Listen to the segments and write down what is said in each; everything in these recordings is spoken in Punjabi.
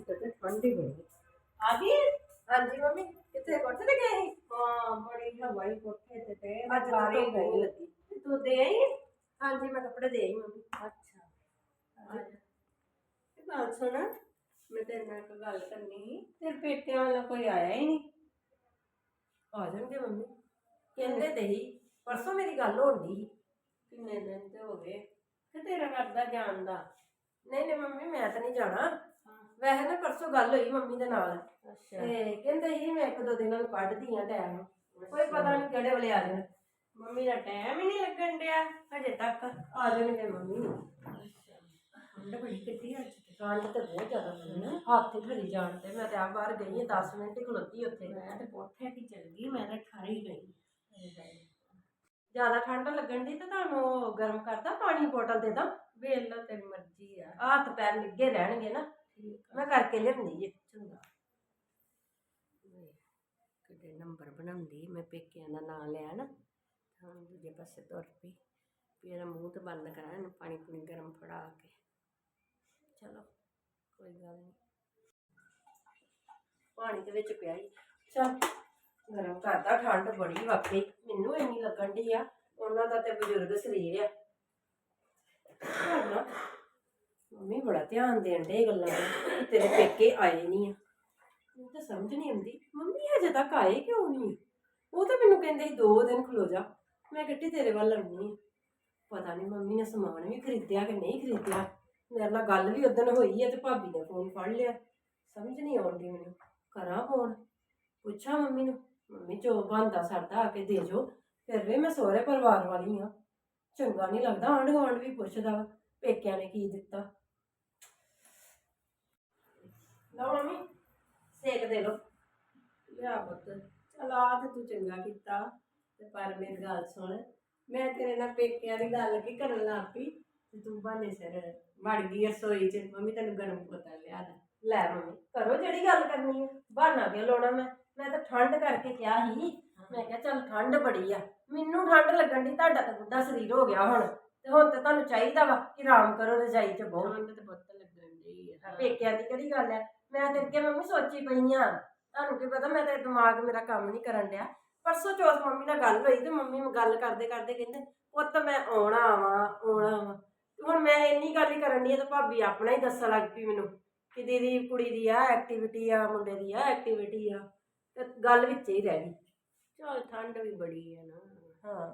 ਤੇ ਠੰਡੀ ਬੜੀ। ਆ ਗਈ? ਹਾਂਜੀ ਮੰਮੀ ਕਿੱਥੇ? ਕੋਠੇ ਤੇ ਗਏ ਸੀ? ਹਾਂ ਬੜੀ ਹਵਾਈ ਕੋਠੇ ਤੇ ਤੇ ਅੱਜ ਤਾਂ ਬਾਰੀ ਗਈ ਲੱਗੀ। ਤੂੰ ਦੇ ਆਈ ਹਾਂਜੀ ਮੈਂ ਕੱਪੜੇ ਦੇ ਆਈ ਮੰਮੀ। ਅੱਛਾ। ਇਹ ਗੱਲ ਸੁਣ ਮੈਂ ਤੇਰੇ ਨਾਲ ਇੱਕ ਗੱਲ ਕਰਨੀ ਸੀ। ਤੇਰੇ ਪੇਟਿਆਂ ਵਾਲਾ ਕੋਈ ਆਇਆ ਹੀ ਨਹੀਂ। ਆ ਜਾਣਗੇ ਮੰਮੀ। ਕਹਿੰਦੇ ਤੇ ਹੀ ਪਰਸੋਂ ਮੇਰੀ ਗੱਲ ਹੋਣ ਦੀ ਕਿੰਨੇ ਦਿਨ ਤੇ ਹੋ ਗਏ? ਤੇ ਤੇਰਾ ਕਰਦਾ ਜਾਣ ਦਾ। ਨਹੀਂ ਨਹੀਂ ਮੰਮੀ ਮੈਂ ਤਾਂ ਨਹੀਂ ਜਾਣਾ। ਹਾਂ ਵੈਸੇ ਨਾ ਪਰਸੋਂ ਗੱਲ ਹੋਈ ਮੰਮੀ ਦੇ ਨਾਲ। ਅੱਛਾ। ਤੇ ਕਹਿੰਦੇ ਸੀ ਮੈਂ ਇੱਕ ਦੋ ਦਿਨਾਂ ਨੂੰ ਕੱਢਦੀ ਆ ਟਾਈਮ ਕੋਈ ਪਤਾ ਨਹੀਂ ਕਿਹੜੇ ਵੇਲੇ ਆ ਜਾਣ। ਮੰਮੀ ਦਾ ਟਾਈਮ ਹੀ ਨਹੀਂ ਲੱਗਣ ਡਿਆ ਹਜੇ ਤੱਕ। ਆ ਜਾਣਗੇ ਮੰਮੀ। ਠੰਡ ਬੜੀ ਕਿੱਡੀ ਅੱਜ ਤੇ। ਠੰਡ ਤੇ ਬਹੁਤ ਜ਼ਿਆਦਾ ਪਈ ਨਾ। ਹੱਥ ਹੀ ਖੜੀ ਜਾਣ ਤੇ। ਮੈਂ ਤੇ ਆ ਬਾਹਰ ਗਈ ਆ 10 ਮਿੰਟ ਹੀ ਖਲੋਤੀ ਉੱਥੇ। ਮੈਂ ਤੇ ਕੋਠੇ ਤੇ ਚਲ ਗਈ ਮੈਂ ਤਾਂ ਠਾਰੀ ਗਈ। ਜ਼ਿਆਦਾ ਠੰਡ ਲੱਗਣ ਦੀ ਤੇ ਤੁਹਾਨੂੰ ਉਹ ਗਰਮ ਕਰਦਾ ਪਾਣੀ ਬੋਤਲ ਦੇ ਦਾਂ? ਵੇਖ ਲਾ ਤੇਰੀ ਮਰਜ਼ੀ ਆ। ਹੱਥ ਪੈਰ ਨਿੱਗੇ ਰਹਿਣਗੇ ਨਾ। ਮੈਂ ਕਰਕੇ ਲਿਆਉਂਦੀ ਜੇ ਚੰਗਾ। ਕਿਤੇ ਨੰਬਰ ਬਣਾਉਂਦੀ ਮੈਂ ਪੇਕਿਆਂ ਦਾ ਨਾਂ ਲੈਣ ਨਾ ਦੂਜੇ ਪਾਸੇ ਤੁਰ ਪਈ। ਵੀ ਇਹਦਾ ਮੂੰਹ ਤੇ ਬੰਦ ਕਰਾਂ ਇਹਨੂੰ ਪਾਣੀ ਪੂਣੀ ਗਰਮ ਫੜਾ ਕੇ। ਚਲੋ ਕੋਈ ਗੱਲ ਨਹੀਂ ਪਾਣੀ ਦੇ ਵਿੱਚ ਪਿਆ ਹੀ ਚਲ ਗਰਮ ਕਰਦਾ ਠੰਡ ਬੜੀ ਵਾਕਈ। ਮੈਨੂੰ ਇੰਨੀ ਲੱਗਣ ਦੀ ਆ ਉਹਨਾਂ ਦਾ ਤੇ ਬਜ਼ੁਰਗ ਸਰੀਰ ਆ। ਨਾ, ਮੰਮੀ ਬੜਾ ਧਿਆਨ ਦੇਣ ਦੇ ਗੱਲਾਂ ਦਾ ਤੇਰੇ ਪੇਕੇ ਆਏ ਨਹੀਂ ਆ। ਮੈਨੂੰ ਤਾਂ ਸਮਝ ਨਹੀਂ ਆਉਂਦੀ। ਮੰਮੀ ਹਜੇ ਤੱਕ ਆਏ ਕਿਉਂ ਨਹੀਂ ਉਹ ਤਾਂ ਮੈਨੂੰ ਕਹਿੰਦੇ ਸੀ, ਦੋ ਦਿਨ ਖਲੋ ਜਾ। ਮੈਂ ਕਿੱਟੀ ਤੇਰੇ ਵੱਲ ਆਉਣੀ ਪਤਾ ਨਹੀਂ ਮੰਮੀ ਨੇ ਸਮਾਨ ਵੀ ਖਰੀਦਿਆ ਕਿ ਨਹੀਂ ਖਰੀਦਿਆ। ਮੇਰੇ ਨਾਲ ਗੱਲ ਵੀ ਉਦੋਂ ਹੋਈ ਹੈ ਤੇ ਭਾਬੀ ਨੇ ਫੋਨ ਫੜ ਲਿਆ। ਸਮਝ ਨਹੀਂ ਆਉਂਦੀ ਮੈਨੂੰ। ਕਰਾਂ ਫੋਨ? ਪੁੱਛਾਂ ਮੰਮੀ ਨੂੰ? ਮੰਮੀ, ਜੋ ਬੰਦਾ ਸਰਦਾ ਆ ਕੇ ਦੇ ਜੋ। ਫਿਰ ਵੀ ਮੈਂ ਸਹੁਰੇ ਪਰਿਵਾਰ ਵਾਲੀ ਆ। ਚੰਗਾ ਨਹੀਂ ਲੱਗਦਾ ਆਂਢ ਗੁਆਂਢ ਵੀ ਪੁੱਛਦਾ ਪੇਕਿਆਂ ਨੇ ਕੀ ਦਿੱਤਾ? ਲਓ ਮੰਮੀ ਸੇਕ ਦੇ ਲਓ। ਲਿਆ ਪੁੱਤ। ਚਲ ਆ ਤੇ ਤੂੰ ਚੰਗਾ ਕੀਤਾ ਤੇ ਪਰ ਮੇਰੀ ਗੱਲ ਸੁਣ। ਮੈਂ ਤੇਰੇ ਨਾਲ ਪੇਕਿਆਂ ਦੀ ਗੱਲ ਕੀ ਕਰਨ ਲੱਗ ਪਈ? ਤੇ ਤੂੰ ਬਾਨੇ ਸਿਰ ਵੜ ਗਈ ਰਸੋਈ ਚ। ਮੰਮੀ ਤੈਨੂੰ ਗਰਮ ਪੋਤਾ ਲਿਆ ਦਾ। ਲੈ ਮੰਮੀ ਕਰੋ ਜਿਹੜੀ ਗੱਲ ਕਰਨੀ ਹੈ ਬਹਾਨਾ ਕਿਉਂ ਲਾਉਣਾ ਮੈਂ? ਮੈਂ ਤਾਂ ਠੰਡ ਕਰਕੇ ਕਿਹਾ ਸੀ। ਮੈਂ ਕਿਹਾ ਚੱਲ ਠੰਡ ਬੜੀ ਆ। ਮੈਨੂੰ ਠੰਡ ਲੱਗਣ ਦੀ ਤੁਹਾਡਾ ਤਾਂ ਬੁੱਢਾ ਸਰੀਰ ਹੋ ਗਿਆ ਹੁਣ। ਤੇ ਹੁਣ ਤੇ ਤੁਹਾਨੂੰ ਚਾਹੀਦਾ ਵਾ ਕਿ ਆਰਾਮ ਕਰੋ ਰਜਾਈ 'ਚ ਬਹੁਤ ਠੰਡ ਤੇ ਪੁੱਤ ਲੱਗਣ ਦੀ ਪੇਕਿਆਂ ਦੀ ਕਿਹੜੀ ਗੱਲ ਹੈ ਮੈਂ ਤੇ ਅੱਗੇ ਮੰਮੀ ਸੋਚੀ ਪਈ ਆ। ਤੁਹਾਨੂੰ ਕੀ ਪਤਾ ਮੈਂ ਤੇ ਦਿਮਾਗ ਮੇਰਾ ਕੰਮ ਨਹੀਂ ਕਰਨ ਡਿਆ। ਪਰਸੋਂ ਚੌਥ ਮੰਮੀ ਨਾਲ ਗੱਲ ਹੋਈ ਤੇ ਮੰਮੀ ਗੱਲ ਕਰਦੇ ਕਰਦੇ ਕਹਿੰਦੇ ਪੁੱਤ ਮੈਂ ਆਉਣਾ ਵਾ ਆਉਣਾ ਵਾ। ਤੇ ਹੁਣ ਮੈਂ ਇੰਨੀ ਗੱਲ ਹੀ ਕਰਨ ਦੀ ਤੇ ਭਾਬੀ ਆਪਣਾ ਹੀ ਦੱਸਣ ਲੱਗ ਪਈ ਮੈਨੂੰ ਕਿ ਦੀਦੀ ਕੁੜੀ ਦੀ ਆ ਐਕਟੀਵਿਟੀ ਆ ਮੁੰਡੇ ਦੀ ਆ ਐਕਟੀਵਿਟੀ ਆ ਤੇ ਗੱਲ ਵਿੱਚ ਹੀ ਰਹਿ ਗਈ। ਚਲ ਠੰਡ ਵੀ ਬੜੀ ਹੈ ਨਾ। ਹਾਂ।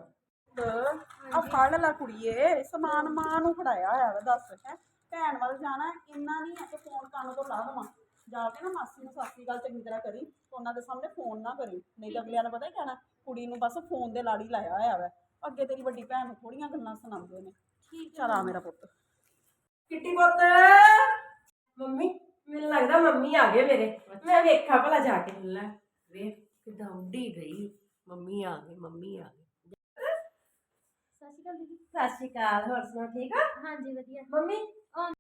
ਆ ਫੜ ਲੈ ਕੁੜੀਏ ਸਮਾਨ ਮਾਂ ਨੂੰ ਫੜਾਇਆ ਹੋਇਆ ਵਾ ਦੱਸ ਹੈ। ਭੈਣ ਵੱਲ ਜਾਣਾ ਇੰਨਾ ਨਹੀਂ ਹੈ ਕਿ ਫੋਨ ਕੰਨ ਤੋਂ ਲਾ ਦੇਵਾਂ। ਜਾ ਕੇ ਨਾ ਮਾਸੀ ਨੂੰ ਸਾਸੀ ਗੱਲ ਚੰਗੀ ਤਰ੍ਹਾਂ ਕਰੀ ਉਹਨਾਂ ਦੇ ਸਾਹਮਣੇ ਫੋਨ ਨਾ ਕਰੀ ਨਹੀਂ ਤਾਂ ਅਗਲਿਆਂ ਨੇ ਪਤਾ ਕੀ ਕਹਿਣਾ ਕੁੜੀ ਨੂੰ ਬਸ ਫੋਨ ਦੇ ਲਾੜੀ ਲਾਇਆ ਹੋਇਆ ਵਾ ਅੱਗੇ ਤੇਰੀ ਵੱਡੀ ਭੈਣ ਨੂੰ ਥੋੜੀਆਂ ਗੱਲਾਂ ਸੁਣਾਉਂਦੇ ਨੇ। ਠੀਕ ਚਲ ਆ ਮੇਰਾ ਪੁੱਤ। ਕਿੱਟੀ ਪੁੱਤ? ਮੰਮੀ ਮੈਨੂੰ ਲੱਗਦਾ ਮੰਮੀ ਆ ਗਏ ਮੇਰੇ। ਮੈਂ ਵੇਖਾਂ ਭਲਾ ਜਾ ਕੇ। ਲੈ ਵੇਖ ਕਿਦਾਂ ਉੱਡੀ ਗਈ। ਮੰਮੀ ਆ ਗਈ ਮੰਮੀ ਆ ਗਈ ਸਤਿ ਸ਼੍ਰੀ ਅਕਾਲ ਦੀਦੀ। ਸਤਿ ਸ਼੍ਰੀ ਅਕਾਲ ਹੋਰ ਸੁਣਾ ਠੀਕ ਆ ਹਾਂਜੀ ਵਧੀਆ। ਮੰਮੀ?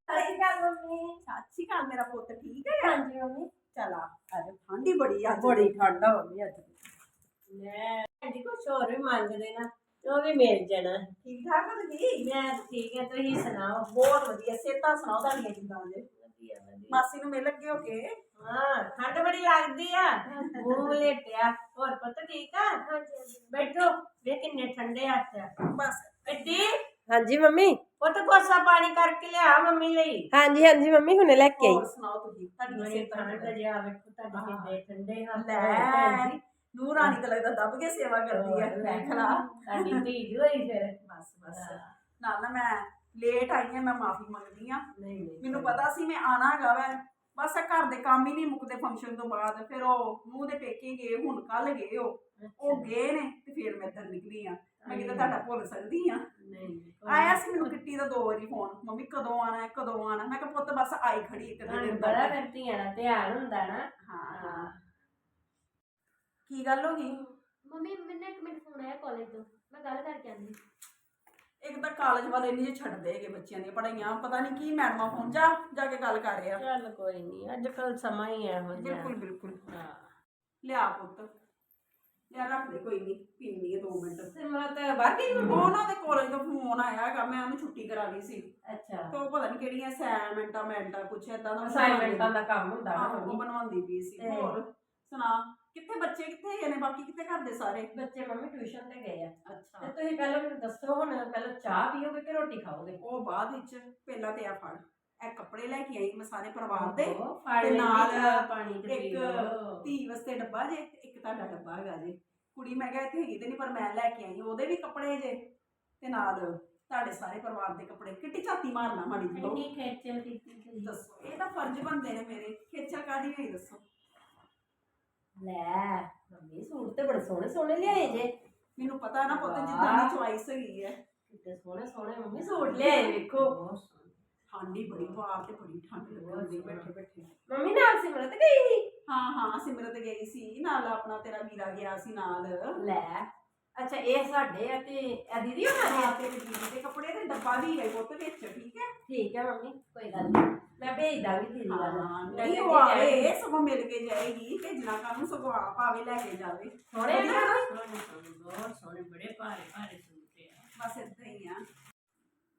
ਸਤਿ ਸ਼੍ਰੀ ਅਕਾਲ ਮੰਮੀ। ਸਾਚੀ ਕਾਲ ਮੇਰਾ ਪੁੱਤ ਠੀਕ ਹੈ? ਹਾਂਜੀ ਮੰਮੀ। ਚਲ ਆ ਅੱਜ ਠੰਡੀ ਬੜੀ ਆ ਅੱਜ। ਬੜੀ ਠੰਡ ਆ ਮੰਮੀ ਅੱਜ। ਲੈ ਭੈਣਜੀ ਕੁਛ ਹੋਰ ਵੀ ਮੰਗਦੇ ਨਾ ਤੇ ਉਹ ਵੀ ਮਿਲ ਜਾਣਾ। ਠੀਕ ਠਾਕ ਹੋ ਤੁਸੀਂ? ਮੈਂ ਤਾਂ ਠੀਕ ਹੈ ਤੁਸੀਂ ਸੁਣਾਓ? ਬਹੁਤ ਵਧੀਆ ਸੇਤਾ ਸੁਣਾਓ ਤੁਹਾਡੀਆਂ ਕਿਦਾਂ ਜੇ ਵਧੀਆ ਵਧੀਆ। ਮਾਸੀ ਨੂੰ ਮਿਲ ਲੱਗੇ ਹੋ ਕੇ? ਹਾਂ ਠੰਡ ਬੜੀ ਲੱਗਦੀ ਆ। ਮੂੰਹ ਲੇਟਿਆ ਹੋਰ ਪੁੱਤ ਠੀਕ ਆ? ਹਾਂਜੀ ਹਾਂਜੀ। ਬੈਠੋ ਵੇ ਕਿੰਨੇ ਠੰਡੇ ਹੱਥ ਆ। ਬਸ। ਐਡੀ ਹਾਂਜੀ ਮੰਮੀ? ਪੁੱਤ ਕੋਸਾ ਪਾਣੀ ਕਰਕੇ ਲਿਆ ਮੰਮੀ ਲਈ। ਹਾਂਜੀ ਹਾਂਜੀ ਮੰਮੀ ਹੁਣੇ ਲੈ ਕੇ ਹੋਰ ਸੁਣਾਓ ਤੁਸੀਂ? ਤੁਹਾਡੀਆਂ ਸੇਤਾਂ ਠੰਡ ਜਿਆ ਵੇਖੋ ਤੁਹਾਡੇ ਕਿੰਨੇ ਠੰਡੇ ਹੱਥ ਲੈ ਹੋਏ ਭੈਣ ਜੀ। ਨੂਰ ਰਾਣੀ ਤਾਂ ਲੱਗਦਾ ਦੱਬ ਕੇ ਸੇਵਾ ਕਰਦੀ ਹੈ ਵੇਖ ਲਾ ਤੁਹਾਡੀ ਧੀ ਹੋਈ ਫਿਰ? ਬਸ ਬਸ। ਨਾਲ ਨਾ ਮੈਂ ਲੇਟ ਆਈ ਹਾਂ ਮੈਂ ਮਾਫੀ ਮੰਗਦੀ ਆ। ਨਹੀਂ ਨਹੀਂ ਮੈਨੂੰ ਪਤਾ ਸੀ ਮੈਂ ਆਣਾ ਹੈਗਾ ਵੈ। ਬਸ ਘਰ ਦੇ ਕੰਮ ਹੀ ਨਹੀਂ ਮੁੱਕਦੇ ਫੰਕਸ਼ਨ ਤੋਂ ਬਾਅਦ। ਫਿਰ ਉਹ ਮੂੰਹ ਦੇ ਪੇਕੇ ਗਏ ਹੁਣ ਕੱਲ ਗਏ ਉਹ। ਉਹ ਗਏ ਨੇ ਤੇ ਫਿਰ ਮੈਂ ਇੱਧਰ ਨਿਕਲੀ ਆ। ਮੈਂ ਕਿਤੇ ਤੁਹਾਡਾ ਭੁੱਲ ਸਕਦੀ ਆ। ਨਹੀਂ ਆਇਆ ਸੀ ਮੈਨੂੰ ਕਿੱਟੀ ਦਾ ਦੋ ਵਾਰੀ ਫੋਨ। ਮੰਮੀ ਕਦੋਂ ਆਣਾ ਹੈ ਕਦੋਂ ਆਣਾ ਮੈਂ ਕਿਹਾ ਪੁੱਤ ਬਸ ਆਈ ਖੜੀ ਇੱਕ ਤੁਹਾਨੂੰ ਦਿਨ ਬੜਾ ਤੱਕ ਫਿਰ ਧੀਆਂ ਦਾ ਧਿਆਨ ਹੁੰਦਾ ਨਾ। ਹਾਂ। ਕੀ ਗੱਲ ਹੋ ਗਈ? ਮੰਮੀ ਮੈਨੂੰ ਇੱਕ ਮਿੰਟ ਫੋਨ ਆਇਆ ਕਾਲਜ ਤੋਂ। ਮੈਂ ਗੱਲ ਕਰਕੇ ਆਂਦੀ ਇੱਕ ਤਾਂ ਕਾਲਜ ਵਾਲੇ ਨਹੀਂ ਛੱਡਦੇ ਹੈਗੇ ਬੱਚਿਆਂ ਦੀਆਂ ਪੜਾਈਆਂ ਪਤਾ ਨਹੀਂ ਕੀ ਮੈਡਮਾਂ ਫੋਨ ਜਾ ਜਾ ਕੇ ਗੱਲ ਕਰ ਰਿਹਾ। ਚੱਲ ਕੋਈ ਨਹੀਂ ਅੱਜ ਕੱਲ ਸਮਾਂ ਹੀ ਇਹੋ ਜਿਹਾ। ਬਿਲਕੁਲ ਬਿਲਕੁਲ। ਹਾਂ। ਲਿਆ ਪੁੱਤ। ਯਾਰ ਰੱਖ ਦੇ ਕੋਈ ਨਹੀਂ ਪੀਣੀ ਹੈ 2 ਮਿੰਟ। ਸਿਮਰਤ ਬਾਹਰ ਗਈ ਮੰਮੀ ਉਹਨਾਂ ਦੇ ਕਾਲਜ ਤੋਂ ਫੋਨ ਆਇਆ ਹੈਗਾ ਮੈਂ ਉਹਨੂੰ ਛੁੱਟੀ ਕਰਾ ਲਈ ਸੀ। ਅੱਛਾ। ਤੇ ਪਤਾ ਨਹੀਂ ਕਿਹੜੀਆਂ ਅਸਾਈਨਮੈਂਟਾਂ ਮੈਂਟਾਂ ਕੁਛ ਏਦਾਂ ਦਾ ਅਸਾਈਨਮੈਂਟਾਂ ਦਾ ਕੰਮ ਹੁੰਦਾ ਨਾ ਆਹੋ, ਉਹ ਮੰਮੀ ਬਣਵਾਉਂਦੀ ਪਈ ਸੀ। ਤੇ- ਹੋਰ ਸੁਣਾ ਕਿੱਥੇ ਬੱਚੇ ਕਿੱਥੇ ਹੈਗੇ ਨੇ? ਬਾਕੀ ਕਿੱਥੇ ਘਰ ਦੇ ਸਾਰੇ? ਬੱਚੇ ਮੰਮੀ ਟਿਊਸ਼ਨ ਤੇ ਗਏ ਆ। ਤੇ ਅੱਛਾ ਤੁਸੀਂ ਪਹਿਲਾਂ ਮੈਨੂੰ ਦੱਸੋ ਹੁਣ ਪਹਿਲਾਂ ਚਾਹ ਪੀਓਗੇ ਕਿ ਰੋਟੀ ਖਾਓਗੇ? ਉਹ ਬਾਅਦ ਵਿੱਚ ਪਹਿਲਾਂ ਤੇ ਆ ਫੜ। ਇਹ ਕੱਪੜੇ ਲੈ ਕੇ ਆਈ ਮੈਂ ਸਾਰੇ ਪਰਿਵਾਰ ਦੇ। ਤੇ ਨਾਲ ਪਾਣੀ ਤੇ ਇੱਕ। ਧੀ ਵਾਸਤੇ ਡੱਬਾ ਜੇ ਇੱਕ ਤੁਹਾਡਾ ਡੱਬਾ ਹੈਗਾ ਜੇ। ਕੁੜੀ ਮੈਂ ਕਿਹਾ ਇੱਥੇ ਹੈਗੀ ਤੇ ਨਹੀਂ ਪਰ ਮੈਂ ਲੈ ਕੇ ਆਈ ਉਹਦੇ ਵੀ ਕੱਪੜੇ ਜੇ। ਤੇ ਨਾਲ ਤੁਹਾਡੇ ਸਾਰੇ ਪਰਿਵਾਰ ਦੇ ਕੱਪੜੇ ਕਿੱਟੀ ਝਾਤੀ ਮਾਰਨਾ ਮਾੜੀ ਜੀ ਇੰਨੀ ਖੇਚਲ ਕੀਤੀ ਦੱਸੋ ਇਹ ਤਾਂ ਫਰਜ਼ ਬਣਦੇ ਨੇ ਮੇਰੇ। ਖੇਚਲ ਕਾਦੀ ਹੋਈ ਦੱਸੋ। ਲੈ ਮੰਮੀ ਸੂਟ ਤੇ ਬੜੇ ਸੋਹਣੇ ਸੋਹਣੇ ਲਿਆਏ ਜੇ। ਮੈਨੂੰ ਪਤਾ ਨਾ ਪੁੱਤ। ਜਿੱਦਾਂ ਦੀ ਚੁਆਇਸ ਹੈਗੀ ਹੈ। ਕਿੱਡੇ ਸੋਹਣੇ ਸੋਹਣੇ ਮੰਮੀ ਸੂਟ ਲਿਆਏ ਵੇਖੋ। ਠੰਡੀ ਬੜੀ ਬਾਹਰ ਤੇ ਬੜੀ ਠੰਡ ਲੱਗਦੀ ਬੈਠੇ ਬੈਠੇ ਮੰਮੀ ਨਾਲ ਸਿਮਰਤ ਗਈ ਸੀ? ਹਾਂ ਹਾਂ ਸਿਮਰਤ ਗਈ ਸੀ। ਨਾਲ ਆਪਣਾ ਤੇਰਾ ਵੀਰਾ ਗਿਆ ਸੀ ਨਾਲ। ਲੈ ਅੱਛਾ ਇਹ ਸਾਡੇ ਆ ਤੇ ਇਹ ਦੀਦੀ ਦੇ ਆ? ਤੇ ਦੀਦੀ ਦੇ ਕੱਪੜੇ ਤੇ ਡੱਬਾ ਵੀ ਹੈ ਪੁੱਤ ਵਿੱਚ ਠੀਕ ਹੈ? ਠੀਕ ਹੈ ਮੰਮੀ ਕੋਈ ਗੱਲ ਨਹੀਂ। ਮੈਂ ਭੇਜ ਦਾਂਗੀ ਦੀਦੀ ਵੱਲ ਹਾਂ ਨਹੀਂ ਉਹ ਆਵੇ ਸਗੋਂ ਮਿਲ ਕੇ ਜਾਏਗੀ ਭੇਜਣਾ ਕਾਹਨੂੰ ਸਗੋਂ ਆਪ ਆਵੇ ਲੈ ਕੇ ਜਾਵੇ। ਸੋਹਣੇ ਆ ਨਾ? ਸੋਹਣੇ ਸੋਹਣੇ ਬਹੁਤ ਸੋਹਣੇ ਬੜੇ ਭਾਰੇ ਭਾਰੇ ਸੂਟ ਆ। ਬਸ ਏਦਾਂ ਹੀ ਆ।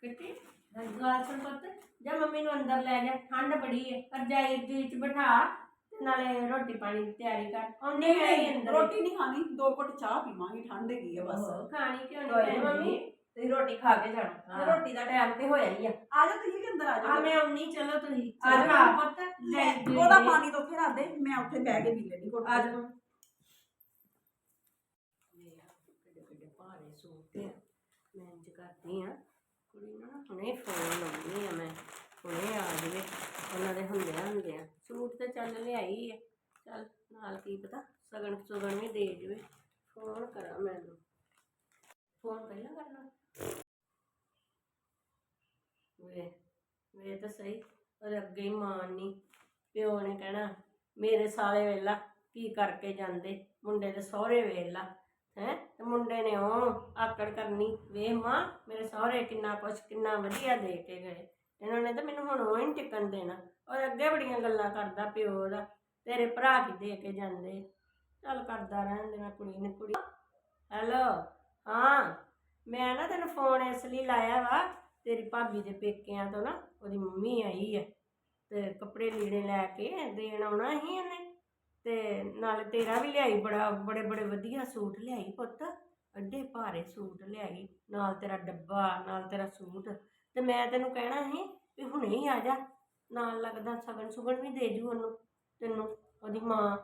ਕਿੱਟੀ ਗੱਲ ਸੁਣ ਪੁੱਤ ਜਾ ਮੰਮੀ ਨੂੰ ਅੰਦਰ ਲੈ ਜਾ ਠੰਡ ਬੜੀ ਹੈ ਰਜਾਈ ਦੇ ਵਿੱਚ ਬਿਠਾ ਤੇ ਨਾਲੇ ਰੋਟੀ ਪਾਣੀ ਦੀ ਤਿਆਰੀ ਕਰ। ਉਹਨੇ ਵੀ ਆਈ ਅੰਦਰ। ਰੋਟੀ ਨਹੀਂ ਖਾਣੀ ਦੋ ਘੁੱਟ ਚਾਹ ਪੀਵਾਂਗੀ ਠੰਡ ਹੈਗੀ ਆ ਬਸ। ਖਾਣੀ ਕਿਉਂ ਨਹੀਂ ਨੀ ਮੰਮੀ ਤੁਸੀਂ ਰੋਟੀ ਖਾ ਕੇ ਜਾਣਾ। ਹਾਂ। ਰੋਟੀ ਦਾ ਟਾਈਮ ਤੇ ਹੋਇਆ ਹੀ ਆ। ਆ ਜਾ ਤੁਸੀਂ ਵੀ ਅੰਦਰ ਆ ਆ ਜਾਓ ਮੈਂ ਆਉਣੀ ਚਲੋ ਤੁਸੀਂ। ਆ। ਖਾ ਪੁੱਤ ਲੈ, ਉਹਦਾ ਪਾਣੀ ਤਾਂ ਉੱਥੇ ਰੱਖ ਦੇ ਮੈਂ ਉੱਥੇ ਬਹਿ ਕੇ ਪੀ ਲੈਣੀ ਘੁੱਟ। ਆ ਆ। ਮੈਂ ਇੰਜ ਕਰਦੀ ਆ। ਕੁੜੀ ਨੂੰ ਨਾ ਹੁਣੇ ਫੋਨ ਲਾਉਂਦੀ ਆ ਮੈਂ, ਹੁਣੇ ਆ ਜਾਵੇ। ਉਹਨਾਂ ਦੇ ਹੁੰਦਿਆਂ ਹੁੰਦਿਆਂ ਸੂਟ ਤੇ ਚੱਲ ਲਿਆਈ ਆ। ਚੱਲ ਨਾਲ ਕੀ ਪਤਾ ਸਗਨ ਸੁਗਣ ਵੀ ਦੇ ਜਵੇ। ਫੋਨ ਕਰਾਂ ਮੈਨੂੰ। ਫੋਨ ਪਹਿਲਾਂ ਕਰਨਾ। ਵੇ ਵੇ ਤਾਂ ਸਹੀ, ਪਰ ਅੱਗੇ ਹੀ ਮਾਨ ਨਹੀਂ ਪਿਓ ਨੇ ਕਹਿਣਾ, ਮੇਰੇ ਸਾਲੇ ਵੇਲਾ ਕੀ ਕਰਕੇ ਜਾਂਦੇ? ਮੁੰਡੇ ਦੇ ਸਹੁਰੇ ਵੇਲਾ, ਹੈ? ਤੇ ਮੁੰਡੇ ਨੇ ਉਹ ਆਕੜ ਕਰਨੀ ਵੇ ਮਾਂ, ਮੇਰੇ ਸਹੁਰੇ ਕਿੰਨਾ ਕੁਛ, ਕਿੰਨਾ ਵਧੀਆ ਦੇ ਕੇ ਗਏ। ਇਹਨਾਂ ਨੇ ਤਾਂ ਮੈਨੂੰ ਹੁਣ ਉਹ ਹੀ ਨੀ ਟਿਕਣ ਦੇਣਾ। ਔਰ ਅੱਗੇ ਬੜੀਆਂ ਗੱਲਾਂ ਕਰਦਾ ਪਿਓ ਦਾ, ਤੇਰੇ ਭਰਾ ਕੀ ਦੇ ਕੇ ਜਾਂਦੇ। ਚੱਲ ਕਰਦਾ ਰਹਿਣ ਦੇ, ਮੈਂ ਕੁੜੀ ਨੇ ਕੁੜੀ ਹੈਲੋ ਹਾਂ, ਮੈਂ ਨਾ ਤੈਨੂੰ ਫੋਨ ਇਸ ਲਈ ਲਾਇਆ ਵਾ, ਤੇਰੀ ਭਾਬੀ ਦੇ ਪੇਕਿਆਂ ਤੋਂ ਨਾ, ਉਹਦੀ ਮੰਮੀ ਆਈ ਹੈ ਤੇ ਕੱਪੜੇ ਲੀੜੇ ਲੈ ਕੇ ਦੇਣ ਆਉਣਾ ਸੀ ਉਹਨੇ। ਤੇ ਨਾਲ ਤੇਰਾ ਵੀ ਲਿਆਈ ਬੜਾ ਬੜੇ ਬੜੇ ਵਧੀਆ ਸੂਟ ਲਿਆਈ ਪੁੱਤ। ਅੱਡੇ ਭਾਰੇ ਸੂਟ ਲਿਆਈ ਨਾਲ ਤੇਰਾ ਡੱਬਾ ਨਾਲ ਤੇਰਾ ਸੂਟ। ਤੇ ਮੈਂ ਤੈਨੂੰ ਕਹਿਣਾ ਸੀ ਵੀ ਹੁਣੇ ਹੀ ਆ ਜਾ ਨਾਲ ਲੱਗਦਾ ਸਗਨ ਸੁਗਣ ਵੀ ਦੇ ਜੂ ਉਹਨੂੰ ਤੈਨੂੰ ਉਹਦੀ ਮਾਂ।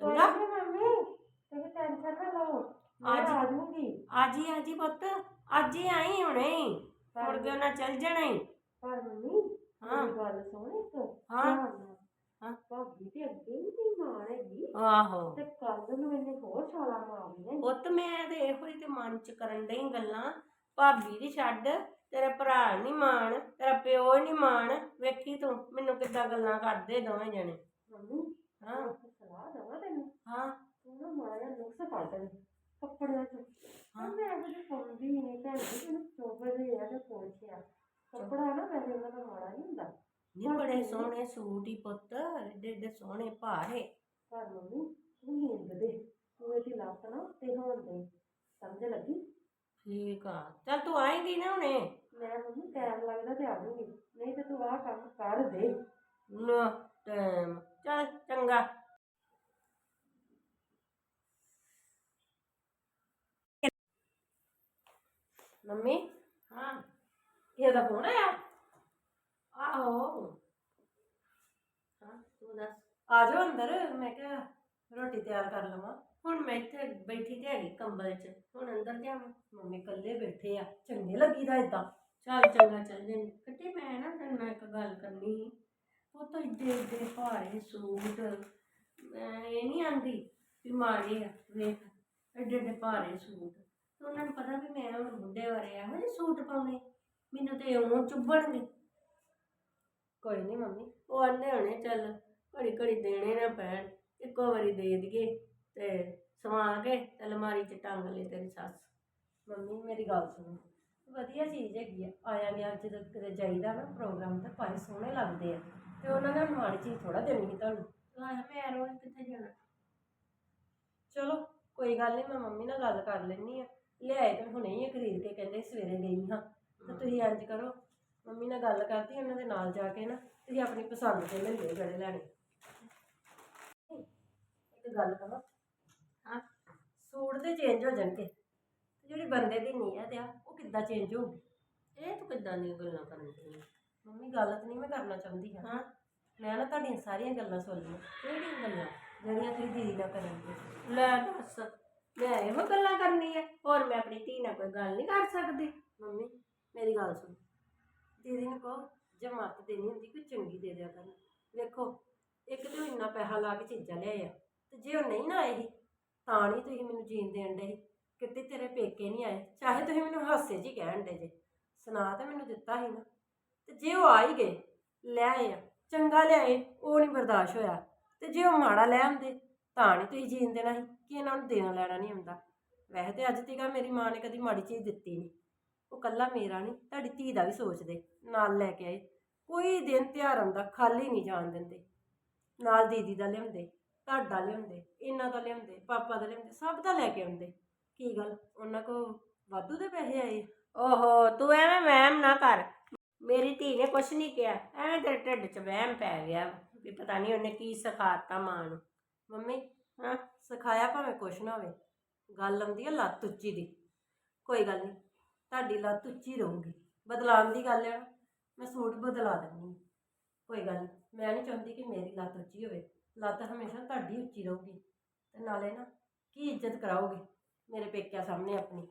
ਚੰਗਾ? ਮੰਮੀ ਤੁਸੀਂ ਟੈਨਸ਼ਨ ਨਾ ਲਓ ਅੱਜ- ਆ ਜਾਊਂਗੀ। ਅੱਜ ਹੀ ਅੱਜ ਹੀ ਪੁੱਤ ਅੱਜ ਹੀ ਆਈ ਹੁਣੇ। ਹੀ ਮੁੜ ਕੇ ਉਹਨਾਂ ਚੱਲ ਜਾਣਾ ਹੀ ਪਰ ਮੰਮੀ ਹਾਂ। ਗੱਲ ਸੁਣ ਇੱਕ। ਹਾਂ। ਹਾਂ। ਭਾਬੀ ਤੇ ਅੱਗੇ ਵੀ ਨਹੀਂ ਮਾਰ ਹੈਗੀ ਆਹੋ। ਤੇ ਕੱਲ ਨੂੰ ਇਹਨੇ ਹੋਰ ਛਾਲਾ ਮਾਰਨੀਆਂ ਪੁੱਤ ਮੈਂ ਤੇ ਇਹੋ ਹੀ ਤੇ ਮਨ ਚ ਕਰਨ ਡਈ ਗੱਲਾਂ। ਭਾਬੀ ਦੀ ਛੱਡ ਤੇਰਾ ਭਰਾ ਨਹੀਂ ਮਾਣ ਤੇਰਾ ਪਿਓ ਨਹੀਂ ਮਾਣ। ਵੇਖੀ ਤੂੰ ਮੈਨੂੰ ਕਿੱਦਾਂ ਗੱਲਾਂ ਕਰਦੇ ਦੋਵੇਂ ਜਣੇ। ਮੰਮੀ ਹਾਂ। ਮੈਂ ਇੱਕ ਸਲਾਹ ਦਵਾਂ ਤੈਨੂੰ। ਹਾਂ। ਤੂੰ ਨਾ ਮਾੜਾ ਜਿਹਾ ਨੁਕਸ ਕੱਢ ਦੇ ਕੱਪੜਿਆਂ ਚ। ਹਾਂ। ਮੈਂ ਇਹੋ ਜਿਹੀ ਪਾਉਂਦੀ ਹੀ ਨਹੀਂ ਭੈਣ ਜੀ ਤੈਨੂੰ ਚੋਬਰ ਦੇ ਆ ਤੇ ਪਹੁੰਚਿਆ ਕੱਪੜਾ ਨਾ ਵੈਸੇ ਉਹਨਾਂ ਦਾ ਮਾੜਾ ਨਹੀਂ ਹੁੰਦਾ। ਨੀ ਬੜੇ ਸੋਹਣੇ ਸੂਟ ਹੀ ਪੁੱਤ ਏਡੇ ਏਡੇ ਸੋਹਣੇ ਭਾਰੇ ਪਰ ਮੰਮੀ ਨੀਂਦ ਦੇ। ਤੂੰ ਇਹਦੀ ਲੱਤ ਨਾ ਤੇ ਹੋਣ ਦੇ। ਸਮਝ ਲੱਗੀ? ਠੀਕ ਆ। ਚੱਲ ਤੂੰ ਆਏਂਗੀ ਨਾ ਹੁਣੇ। ਮੈਂ ਮੰਮੀ ਟਾਈਮ ਲੱਗਦਾ ਤੇ ਆ ਜਾਊਂਗੀ। ਨਹੀਂ ਤੇ ਤੂੰ ਆਹ ਕੰਮ ਕਰ ਦੇ। ਨਾ ਟਾਈਮ ਚੱਲ ਚੰਗਾ। ਮੰਮੀ ਹਾਂ। ਇਹਦਾ ਫੋਨ ਆਇਆ? ਆਹੋ। ਆ ਜਾਓ ਅੰਦਰ, ਮੈਂ ਕਿਹਾ ਰੋਟੀ ਤਿਆਰ ਕਰ ਲਵਾਂ। ਹੁਣ ਮੈਂ ਇੱਥੇ ਬੈਠੀ ਤੇ ਹੈਗੀ ਕੰਬਲ 'ਚ। ਹੁਣ ਅੰਦਰ ਜਾਵਾਂ। ਮੰਮੀ ਇਕੱਲੇ ਬੈਠੇ ਆ। ਚੰਗੇ ਲੱਗੀਦਾ ਇਦਾਂ ਚੱਲ ਚੰਗਾ, ਚੱਲ ਜੇ ਕੱਟੇ ਮੈਂ ਨਾ ਤੈਨੂੰ ਨਾਲ ਇੱਕ ਗੱਲ ਕਰਨੀ ਸੀ। ਉਹ ਤਾਂ ਏਡੇ ਏਡੇ ਭਾਰੇ ਸੂਟ। ਮੈਂ ਇਹ ਨਹੀਂ ਆਂਦੀ ਵੀ ਮਾੜੇ ਆ, ਵੇਖ। ਏਡੇ ਏਡੇ ਭਾਰੇ ਸੂਟ। ਤੇ ਉਹਨਾਂ ਨੂੰ ਪਤਾ ਵੀ ਮੈਂ ਹੁਣ ਬੁੱਢੇ ਵਾਰੇ ਇਹੋ ਜਿਹੇ ਸੂਟ ਪਾਉਣੇ ਮੈਨੂੰ ਤੇ ਉਹ ਚੁੱਭਣਗੇ। ਕੋਈ ਨਹੀਂ ਮੰਮੀ, ਉਹ ਆਂਦੇ ਹੋਣੇ, ਚੱਲ। ਘੜੀ ਘੜੀ ਦੇਣੇ ਨਾ ਪੈਣ ਇੱਕੋ ਵਾਰੀ ਦੇ ਦਈਏ ਤੇ ਸਵਾ ਕੇ ਤੇ ਅਲਮਾਰੀ 'ਚ ਟੰਗ ਲੈ ਤੇਰੀ ਸੱਸ। ਮੰਮੀ ਮੇਰੀ ਗੱਲ ਸੁਣੋ। ਵਧੀਆ ਚੀਜ਼ ਹੈਗੀ ਆ। ਆਇਆ ਗਿਆ ਜਦੋਂ ਕਿਤੇ ਜਾਈਦਾ ਨਾ ਪ੍ਰੋਗਰਾਮ ਤੇ ਪਾਏ ਸੋਹਣੇ ਲੱਗਦੇ ਆ ਤੇ ਉਹਨਾਂ ਨੇ ਮਾੜੀ ਚੀਜ਼ ਥੋੜਾ ਦੇਣੀ ਸੀ ਤੁਹਾਨੂੰ। ਆਹ ਮੈਂ ਰੋਜ਼ ਕਿੱਥੇ ਜਾਣਾ? ਚਲੋ ਕੋਈ ਗੱਲ ਨਹੀਂ ਮੈਂ ਮੰਮੀ ਨਾਲ ਗੱਲ ਕਰ ਲੈਣੀ ਆ। ਲਿਆਏ ਤਾਂ ਹੁਣੇ ਹੀ ਆ ਖਰੀਦ ਕੇ ਕਹਿੰਦੇ ਸਵੇਰੇ ਗਈ ਹਾਂ। ਤੇ ਤੁਸੀਂ ਇੰਜ ਕਰੋ ਮੰਮੀ ਨਾਲ ਗੱਲ ਕਰਦੀ ਉਹਨਾਂ ਦੇ ਨਾਲ ਜਾ ਕੇ ਨਾ ਤੁਸੀਂ ਆਪਣੀ ਪਸੰਦ ਦੇ ਲੈ ਲਿਓ ਜਿਹੜੇ ਲੈਣੇ। ਇੱਕ ਗੱਲ ਕਹਾਂ ਹਾਂ। ਸੂਟ ਤੇ ਚੇਂਜ ਹੋ ਜਾਣਗੇ। ਤੇ ਜਿਹੜੀ ਬੰਦੇ ਦੀ ਨੀਅਤ ਆ ਉਹ ਕਿੱਦਾਂ ਚੇਂਜ ਹੋਊਗੀ? ਇਹ ਤੂੰ ਕਿੱਦਾਂ ਦੀਆਂ ਗੱਲਾਂ ਕਰਨ ਦੀ ਮੰਮੀ ਗਲਤ ਨਹੀਂ ਮੈਂ ਕਰਨਾ ਚਾਹੁੰਦੀ ਹਾਂ। ਹਾਂ। ਮੈਂ ਨਾ ਤੁਹਾਡੀਆਂ ਸਾਰੀਆਂ ਗੱਲਾਂ ਸੁਣ ਲਈਆਂ। ਕਿਹੜੀਆਂ ਗੱਲਾਂ? ਜਿਹੜੀਆਂ ਤੁਸੀਂ ਦੀਦੀ ਨਾਲ ਕਰਨਗੇ। ਲੈ ਦੱਸ ਮੈਂ ਇਹੋ ਗੱਲਾਂ ਕਰਨੀ ਹੈ ਹੋਰ ਮੈਂ ਆਪਣੀ ਧੀ ਨਾਲ ਕੋਈ ਗੱਲ ਨਹੀਂ ਕਰ ਸਕਦੀ। ਮੰਮੀ ਮੇਰੀ ਗੱਲ ਸੁਣ। ਦੀਦੀ ਨੂੰ ਕਹੋ ਜੇ ਮੱਤ ਦੇਣੀ ਹੁੰਦੀ ਕੋਈ ਚੰਗੀ ਦੇ ਦਿਆ ਕਰਨ ਵੇਖੋ ਇੱਕ ਤੇ ਇੰਨਾ ਪੈਸਾ ਲਾ ਕੇ ਚੀਜ਼ਾਂ ਲਿਆਏ ਆ। ਤੇ ਜੇ ਉਹ ਨਹੀਂ ਨਾ ਆਏ ਸੀ, ਤਾਂ ਨਹੀਂ ਤੁਸੀਂ ਮੈਨੂੰ ਜੀਣ ਦੇਣ ਦੇ ਕਿਤੇ ਤੇਰੇ ਪੇਕੇ ਨਹੀਂ ਆਏ, ਚਾਹੇ ਤੁਸੀਂ ਮੈਨੂੰ ਹਾਸੇ 'ਚ ਹੀ ਕਹਿਣ ਦੇ ਜੇ, ਸੁਣਾ ਤਾਂ ਮੈਨੂੰ ਦਿੱਤਾ ਸੀ ਨਾ। ਤੇ ਜੇ ਉਹ ਆ ਹੀ ਗਏ, ਲੈ ਆਏ ਆ, ਚੰਗਾ ਲਿਆਏ ਉਹ ਨਹੀਂ ਬਰਦਾਸ਼ਤ ਹੋਇਆ। ਤੇ ਜੇ ਉਹ ਮਾੜਾ ਲੈ ਆਉਂਦੇ, ਤਾਂ ਨਹੀਂ ਤੁਸੀਂ ਜੀਣ ਦੇਣਾ ਸੀ, ਕਿ ਇਹਨਾਂ ਨੂੰ ਦੇਣਾ ਲੈਣਾ ਨਹੀਂ ਹੁੰਦਾ ਵੈਸੇ ਤੇ ਅੱਜ ਤੱਕ ਮੇਰੀ ਮਾਂ ਨੇ ਕਦੀ ਮਾੜੀ ਚੀਜ਼ ਦਿੱਤੀ ਨਹੀਂ। ਉਹ ਕੱਲਾ ਮੇਰਾ ਨਹੀਂ, ਤੁਹਾਡੀ ਧੀ ਦਾ ਵੀ ਸੋਚਦੇ, ਨਾਲ ਲੈ ਕੇ ਆਏ। ਕੋਈ ਦਿਨ ਤਿਉਹਾਰ ਆਉਂਦਾ, ਖਾਲੀ ਨਹੀਂ ਜਾਣ ਦਿੰਦੇ। ਨਾਲ ਦੀਦੀ ਦਾ ਲਿਆਉਂਦੇ। ਤੁਹਾਡਾ ਲਿਆਉਂਦੇ ਇਹਨਾਂ ਦਾ ਲਿਆਉਂਦੇ ਪਾਪਾ ਦਾ ਲਿਆਉਂਦੇ ਸਭ ਦਾ ਲੈ ਕੇ ਆਉਂਦੇ। ਕੀ ਗੱਲ? ਉਹਨਾਂ ਕੋ ਵਾਧੂ ਦੇ ਪੈਸੇ ਆਏ ਓਹੋ ਤੂੰ ਐਵੇਂ ਵਹਿਮ ਨਾ ਕਰ। ਮੇਰੀ ਧੀ ਨੇ ਕੁਛ ਨਹੀਂ ਕਿਹਾ ਐਵੇਂ ਤੇਰੇ ਢਿੱਡ 'ਚ ਵਹਿਮ ਪੈ ਗਿਆ ਵੀ ਪਤਾ ਨਹੀਂ ਉਹਨੇ ਕੀ ਸਿਖਾਤਾ ਮਾਂ ਨੂੰ। ਮੰਮੀ ਹਾਂ? ਸਿਖਾਇਆ ਭਾਵੇਂ ਕੁਛ ਨਾ ਹੋਵੇ। ਗੱਲ ਆਉਂਦੀ ਹੈ ਲੱਤ ਉੱਚੀ ਦੀ। ਕੋਈ ਗੱਲ ਨਹੀਂ ਤੁਹਾਡੀ ਲੱਤ ਉੱਚੀ ਰਹੂਗੀ। ਬਦਲਾਉਣ ਦੀ ਗੱਲ ਹੈ ਮੈਂ ਸੂਟ ਬਦਲਾ ਦਿੰਦੀ। ਕੋਈ ਗੱਲ ਨਹੀਂ ਮੈਂ ਨਹੀਂ ਚਾਹੁੰਦੀ ਕਿ ਮੇਰੀ ਲੱਤ ਉੱਚੀ ਹੋਵੇ। ਲੱਤ ਹਮੇਸ਼ਾ ਤੁਹਾਡੀ ਉੱਚੀ ਰਹੂਗੀ ਤੇ ਨਾਲੇ ਨਾ ਕੀ ਇੱਜ਼ਤ ਕਰਾਓਗੇ ਮੇਰੇ ਪੇਕਿਆਂ ਸਾਹਮਣੇ ਆਪਣੀ।